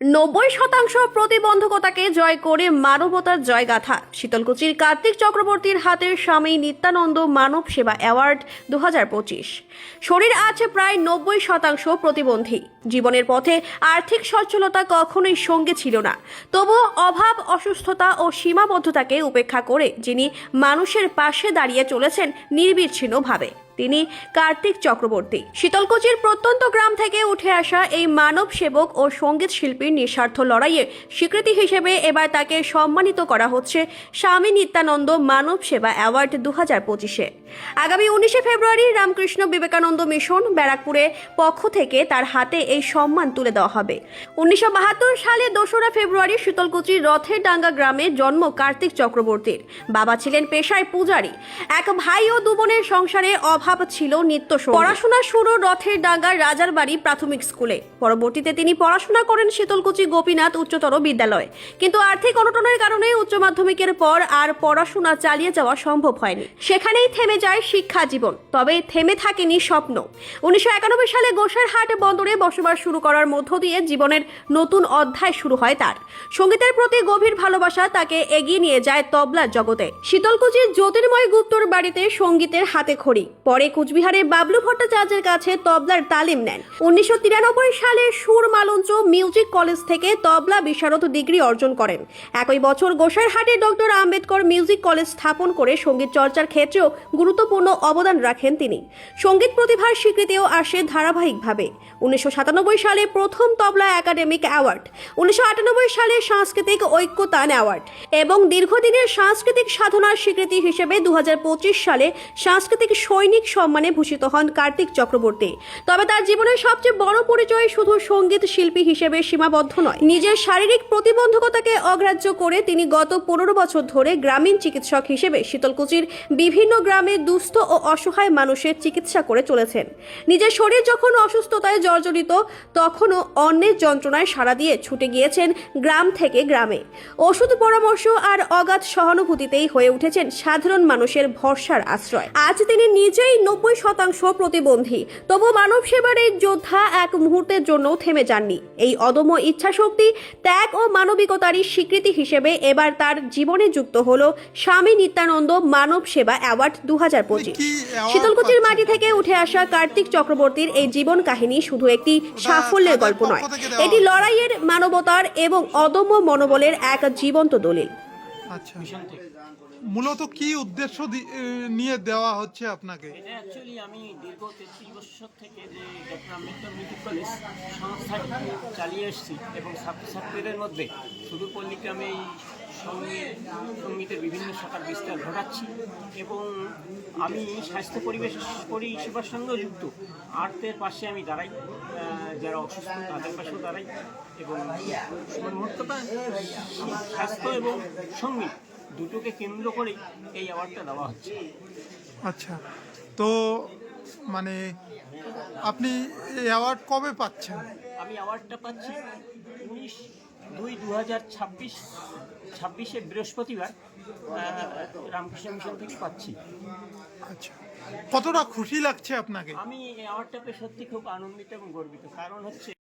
নব্বই শতাংশ প্রতিবন্ধকতাকে জয় করে মানবতার জয়গাথা। শীতলকুচির কার্তিক চক্রবর্তীর হাতের স্বামী নিত্যানন্দ মানব সেবা অ্যাওয়ার্ড দু হাজার পঁচিশ। শরীর আছে প্রায় নব্বই শতাংশ প্রতিবন্ধী। জীবনের পথে আর্থিক সচ্ছলতা কখনোই সঙ্গে ছিল না। তবুও অভাব, অসুস্থতা ও সীমাবদ্ধতাকে উপেক্ষা করে যিনি মানুষের পাশে দাঁড়িয়ে চলেছেন নির্বিচ্ছিন্নভাবে। তিনি কার্তিক চক্রবর্তী। শীতলকুচির প্রত্যন্ত গ্রাম থেকে উঠে আসা এই মানব সেবক ও সংগীত শিল্পীর নিঃস্বার্থ লড়াইয়ের স্বীকৃতি হিসেবে এবার তাকে সম্মানিত করা হচ্ছে স্বামী নিত্যানন্দ মানব সেবা অ্যাওয়ার্ড দু হাজার পঁচিশে। আগামী উনিশে ফেব্রুয়ারি রামকৃষ্ণ বিবেকানন্দ মিশন ব্যারাকপুরে পক্ষ থেকে তার হাতে এই সম্মান তুলে দেওয়া হবে। উনিশশো বাহাত্তর সালে দোসরা ফেব্রুয়ারি শীতলকুচির রথের ডাঙ্গা গ্রামে জন্ম কার্তিক চক্রবর্তীর। বাবা ছিলেন পেশায় পূজারী। এক ভাই ও দু বোনের সংসারে অভাব ছিল নিত্য পড়াশোনা শুরু রথের ডাঙ্গার রাজার বাড়ি প্রাথমিক স্কুলে। পরবর্তীতে তিনি পড়াশোনা করেন শীতলকুচি গোপীনাথ উচ্চতর বিদ্যালয়। কিন্তু আর্থিক অনটনের কারণে উচ্চ মাধ্যমিকের পর আর পড়াশোনা চালিয়ে যাওয়া সম্ভব হয়নি। সেখানেই থেমে যায় শিক্ষা জীবন, তবে থেমে থাকেনি স্বপ্ন। উনিশশো একানব্বই সালে গোসাইরহাট বন্দরে বসবাস শুরু করার মধ্য দিয়ে জীবনের নতুন অধ্যায় শুরু হয় তার। সঙ্গীতের প্রতি গভীর ভালোবাসা তাকে এগিয়ে নিয়ে যায় তবলার জগতে। শীতলকুচির জ্যোতির্ময় গুপ্তর বাড়িতে সঙ্গীতের হাতে খড়ি। পরে কুচবিহারে বাবলু ভট্টাচার্যের কাছে তবলার তালিম নেন। উনিশশো তিরানব্বই সালে সুর মালঞ্চ মিউজিক কলেজ থেকে তবলা বিশারদ ডিগ্রি অর্জন করেন। একই বছর গোসাইরহাটে ডক্টর আম্বেদকর মিউজিক কলেজ স্থাপন করে সংগীত চর্চার ক্ষেত্রেও গুরুত্বপূর্ণ অবদান রাখেন তিনি। সংগীত প্রতিভার স্বীকৃতিও আসে ধারাবাহিকভাবে। উনিশশো সাতানব্বই সালে প্রথম তবলা একাডেমিক অ্যাওয়ার্ড, উনিশশো আটানব্বই সালে সাংস্কৃতিক ঐক্যতান অ্যাওয়ার্ড এবং দীর্ঘদিনের সাংস্কৃতিক সাধনার স্বীকৃতি হিসেবে দু সালে সাংস্কৃতিক সৈনিক সম্মানে ভূষিত হন কার্তিক চক্রবর্তী। তবে তার জীবনের সবচেয়ে বড় পরিচয় শুধু সংগীত শিল্পী হিসেবে সীমাবদ্ধ নয়। নিজের শারীরিক প্রতিবন্ধকতাকে অগ্রাহ্য করে তিনি গত পনেরো বছর ধরে গ্রামীণ চিকিৎসক হিসেবে শীতলকুচির বিভিন্ন গ্রামে দুস্থ ও অসহায় মানুষের চিকিৎসা করে চলেছেন। নিজের শরীর যখন অসুস্থতায় জর্জরিত, তখনও অন্যের যন্ত্রণায় সাড়া দিয়ে ছুটে গিয়েছেন গ্রাম থেকে গ্রামে। ওষুধ পরামর্শ আর অগাধ সহানুভূতিতেই হয়ে উঠেছেন সাধারণ মানুষের ভরসার আশ্রয়। আজ তিনি নিজেই নব্বই শতাংশ প্রতিবন্ধী। তবু মানব সেবার এই যোদ্ধা এক মুহূর্তের জন্যও থেমে যাননি। এই অদম্য ইচ্ছাশক্তি ত্যাগ ও মানবিকতারই স্বীকৃতি হিসেবে এবার তার জীবনে যুক্ত হল স্বামী নিত্যানন্দ মানব সেবা অ্যাওয়ার্ড দু হাজার পঁচিশ। শীতলকুচির মাটি থেকে উঠে আসা কার্তিক চক্রবর্তীর এই জীবন কাহিনী শুধু একটি সাফল্যের গল্প নয়। এটি লড়াইয়ের মানবতার এবং অদম্য মনোবলের এক জীবন্ত দলিল। আচ্ছা। মূলত কি উদ্দেশ্য নিয়ে দেওয়া হচ্ছে আপনাকে? এটা অ্যাকচুয়ালি আমি দীর্ঘ তেত্রিশ বছর থেকে যে ডক্টর আম্বেদকর মিউজিক কলেজ সংস্থাটি চালিয়ে এসেছি এবং ছাত্রছাত্রীদের মধ্যে শুধু পল্লীগ্রামে এই সঙ্গীতের বিভিন্ন শাখার বিস্তার ঘটাচ্ছি এবং আমি স্বাস্থ্য পরিবেশ পরিষেবার সঙ্গেও যুক্ত। আর্টের পাশে আমি দাঁড়াই যারা অসুস্থ তাদের পাশেও দাঁড়াই এবং স্বাস্থ্য এবং সংগীত দুটোকে কেন্দ্র করেই এই অ্যাওয়ার্ডটা দেওয়া হচ্ছে। আচ্ছা তো মানে আপনি এই অ্যাওয়ার্ড কবে পাচ্ছেন? আমি অ্যাওয়ার্ডটা পাচ্ছি। উনিশ দুই দু হাজার ছাব্বিশ ছাব্বিশে বৃহস্পতিবার রামকৃষ্ণ মিশন থেকে পাচ্ছি। আচ্ছা। কতটা খুশি লাগছে আপনাকে? আমি এই অ্যাওয়ার্ডটা পেয়ে সত্যি খুব আনন্দিত এবং গর্বিত। কারণ হচ্ছে